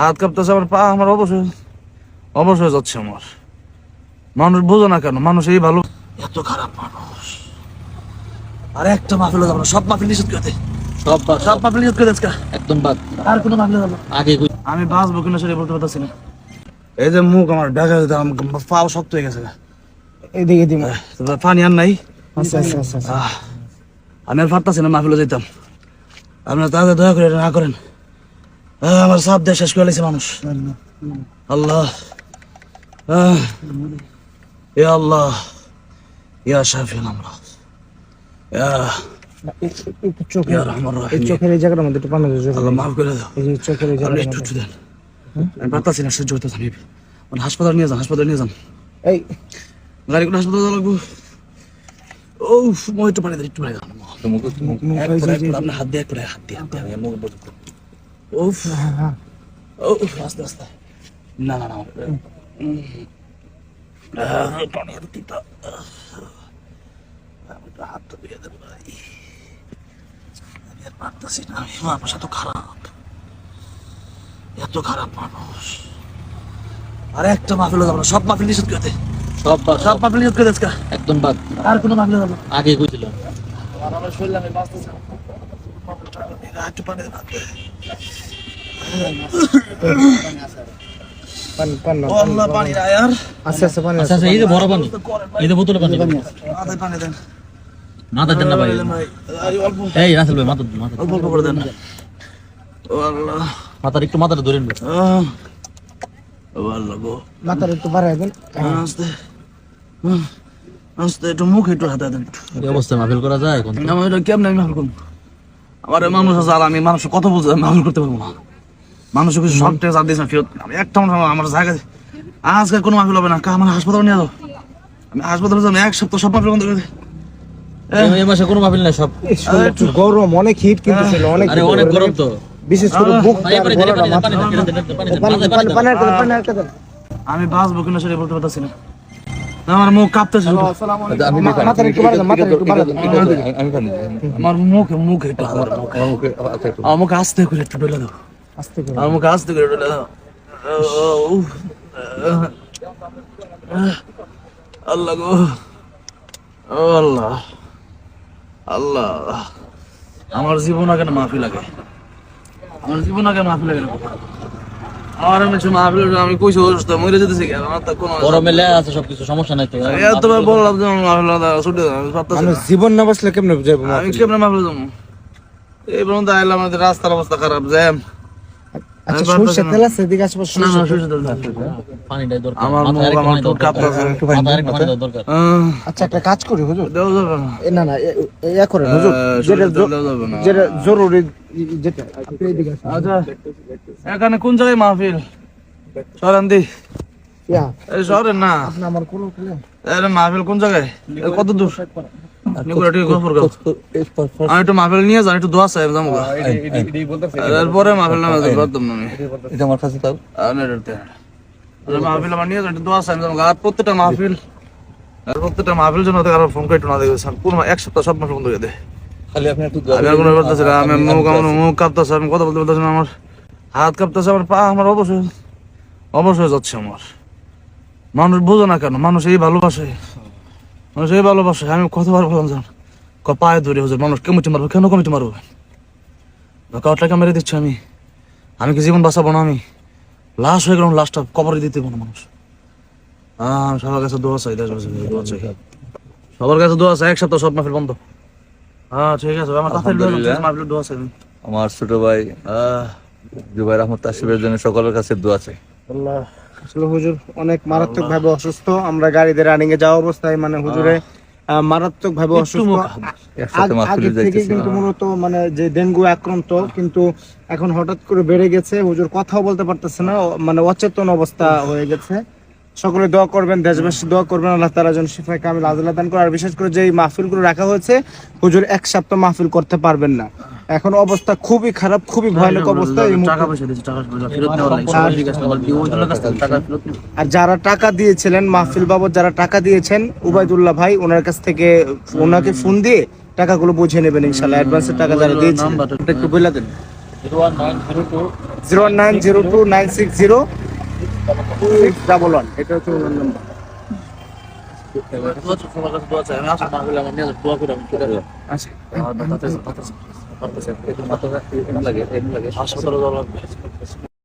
হাত কাঁপতেছে আমার পা আমার অবশ্যই অবশ্যই যাচ্ছে আমার। মানুষ বোঝে না কেন মানুষ এই ভালো এত খারাপ মানুষ। আর একটা মাহফিল যাব না সব মাহফিল নিষেধ করে দে। সব বাদ। সব মাহফিল নিষেধ করে দে একদম বাদ। আর কোনো মাহফিল যাব আগে আমি বাঁচবো কিনা সেটা বলতে পারতেছি না। এই যে মুখ আমার পাও শক্ত হয়ে গেছে। এদিকে পানি আর নাই? আচ্ছা আচ্ছা আচ্ছা। আমি আর পারতাছি না মাহফিলে যেতাম আপনারা তাদের দয়া করে না করেন। আমার সাপ দিয়ে শেষ করে লেছে মানুষ। আল্লাহ। ইয়া আল্লাহ। ইয়া শাফিন আমরা এ- একটু চোখে রহমান চোখের এই জায়গাটার মধ্যে একটু পানি আল্লাহ মাফ করে দাও। চোখের এই আপনি জায়গাটার একটু মধ্যে। একটু দেন। আমি পারতাছি না সহ্য হইতেছে আমি মানে হাসপাতাল নিয়ে যান হাসপাতাল নিয়ে যান। এই গাড়ি করে হাসপাতাল লাগবো। ও মই একটু পানি দেন একটু পানি দেন। হাত দিয়ে হাত দিয়ে, হাত দিয়ে, মুখ বন্ধ করব। উফ, হ্যাঁ, হ্যাঁ। উফ, আস্তে, আস্তে। না, না, না, পানি এত তিতা। আমি একটু হাতটা ধুয়ে দেব ভাই। আমি আর পারতাছি না, আমি- মানুষ এত খারাপ। এত খারাপ মানুষ। আর একটা মাহফিল যাব না। সব মাহফিল নিষেধ করে দে। সব সব মাহফিল নিষেধ করে আজকে। একদম বাদ। আর কোনো মাহফিল যাব আগে কইছিলাম। আর আমার শরীরে আমি বাঁচতেছি। মাথা দেন। না ভাই ভাই, আরে অল্প এই রাসেল ভাই মাথা মাথা অল্প অল্প করে দেন। ও আল্লাহ, মাথার একটু মাথাটা ধরেন ভাই। আহ, ও আল্লাহ গো। মাথার একটু বাড়াই দেন। আস্তে, আস্তে, একটু মুখ একটু হাতে দেন। করা যায় কেমনে আমি মাফল করব? আমার মানুষ আছে আর আমি মানুষ কত বুঝে আমি মাফল করতে পারব না মানুষ কিছু টেস আর দিয়েছে ফেরত আমি একটা মানুষ আমার- জায়গায় আজকে কোনো মাফিল হবে না আমার হাসপাতালে নিয়ে যাও আমি হাসপাতালে যাব এক সপ্তাহ সব মাফিল বন্ধ করে এই- এই মাসে কোনো মাহফিল নাই সব একটু গরম অনেক হিট কিন্তু ছিল অনেক আরে অনেক গরম তো বিশেষ করে বুক। আমি বাঁচবো কিনা সেটা বলতে পারতেছি না আমার মুখ কাঁপতেছে। আমার মুখে মুখে একটু আমার মুখে আস্তে করে একটু ডলে দাও। আস্তে আমার মুখে আস্তে করে ডলে দাও। আল্লাহ গো। ও আল্লাহ। আল্লাহ। আমার জীবন আগে মাফি লাগে আমার জীবন আগে মাফি লাগে না আমার আমি আমি কইছি অসুস্থ মরে যেতেছি কি? আমার তো কোনো গরমে লেয়া আছে সবকিছু সমস্যা নাই তো। এতবার বললাম যে আমার মাহফিল ছুটে আমি পারতাছি মানুষ জীবন না বসলে কেমনে যাব আমি কেমনে মাহফিল যাব এই পর্যন্ত আইলাম আমাদের রাস্তার অবস্থা খারাপ জ্যাম। আচ্ছা আমি পারতেছি সরষে না। তেল আছে এদিকে আশেপাশে না না সরষে শুয়ে শুয়ে পানিটাই দরকার আমার মুখ আমার ঠোঁট কাঁপতেছে মাথায় পানি দরকার আচ্ছা একটা কাজ করি হুজুর দেওয়া যাবে না না না এ- এ- ইয়া করেন হুজুর যেটা শরীরে তেল জ- দেওয়া যাবে না। যেটা জরুরি যেটা আপনি এদিকে আসুন। আচ্ছা এখানে কোন জায়গায় মাহফিল সরেন দি ইয়া এই সরেন না আপনি আমার কোন মাহফিল কোন জায়গায় কত দূর নিকুল একটু গফর গাও আমি একটু মাহফিল নিয়ে যান একটু দোয়া চাই যাব গা। মাহফিল নামে করতাম না এটা আমার কাছে তাও আর না এটাতে। আর মাহফিল আমার নিয়ে যান একটু দোয়া চাই যাব আর প্রত্যেকটা মাহফিল আর প্রত্যেকটা মাহফিল জন্য কারও ফোন করে একটু না দেখবে পুরো এক সপ্তাহ সব মাস বন্ধ করে দেয় খালি আপনি একটু আমি আর কোনো করতেছি না আমি মুখ আমার মুখ কাঁপতেছে আমি কথা বলতে না আমার। হাত কাঁপতেছে আমার পা আমার অবশ্যই অবশ্যই যাচ্ছে আমার। মানুষ বোঝে না কেন মানুষ এই ভালোবাসে। ভালোবাসে আমি কতবার বললাম জান ক পায়ে ধরে হুজুর মানুষ মারবো কেন কমিটি মারবো? মেরে দিচ্ছি আমি? আমি কি জীবন বাঁচাবো না আমি? লাশ হয়ে গেলাম লাশটা কবরে দিতে না মানুষ। হ্যাঁ সবার কাছে দোয়া চাই দোয়া চাই। সবার কাছে দোয়া চাই এক সপ্তাহ সব মাহফিল বন্ধ। হ্যাঁ ঠিক আছে আমার দোয়া চাই আমার ছোট ভাই আহ, জুবাইর আহমদ তাসিফের জন্য সকলের কাছে দোয়া চাই। আল্লাহ। আসলে হুজুর অনেক মারাত্মক ভাবে অসুস্থ। আমরা গাড়িতে রানিং এ যাওয়া অবস্থায় মানে হুজুরে মারাত্মক ভাবে অসুস্থ। মুখ একসাথে আগ- মাহফিলে আগে থেকে কিন্তু মূলত মানে যে ডেঙ্গু আক্রান্ত কিন্তু এখন হঠাৎ করে বেড়ে গেছে। হুজুর কথাও বলতে পারতেছে না মানে অচেতন অবস্থা হয়ে গেছে। সকলে দোয়া করবেন দেশবাসী দোয়া করবেন আল্লাহ তালা যেন শিফাই কামিল আজলা দান করে। আর বিশেষ করে যে এই মাহফিলগুলো রাখা হয়েছে হুজুর এক সপ্তাহ মাহফিল করতে পারবেন না। এখন অবস্থা খুবই খারাপ খুবই ভয়ানক অবস্থা। আর যারা টাকা দিয়েছিলেন মাহফিল বাবদ যারা টাকা দিয়েছেন উবায়দুল্লাহ ভাই ওনার কাছ থেকে ওনাকে ফোন দিয়ে টাকাগুলো বুঝে নেবেন ইনশাল্লাহ অ্যাডভান্সের টাকা যারা দিয়েছেন একটু বলে দেন। Zero one nine zero two zero nine six zero six double one. এটা হচ্ছে ওনার নাম্বার। লাগে লাগে।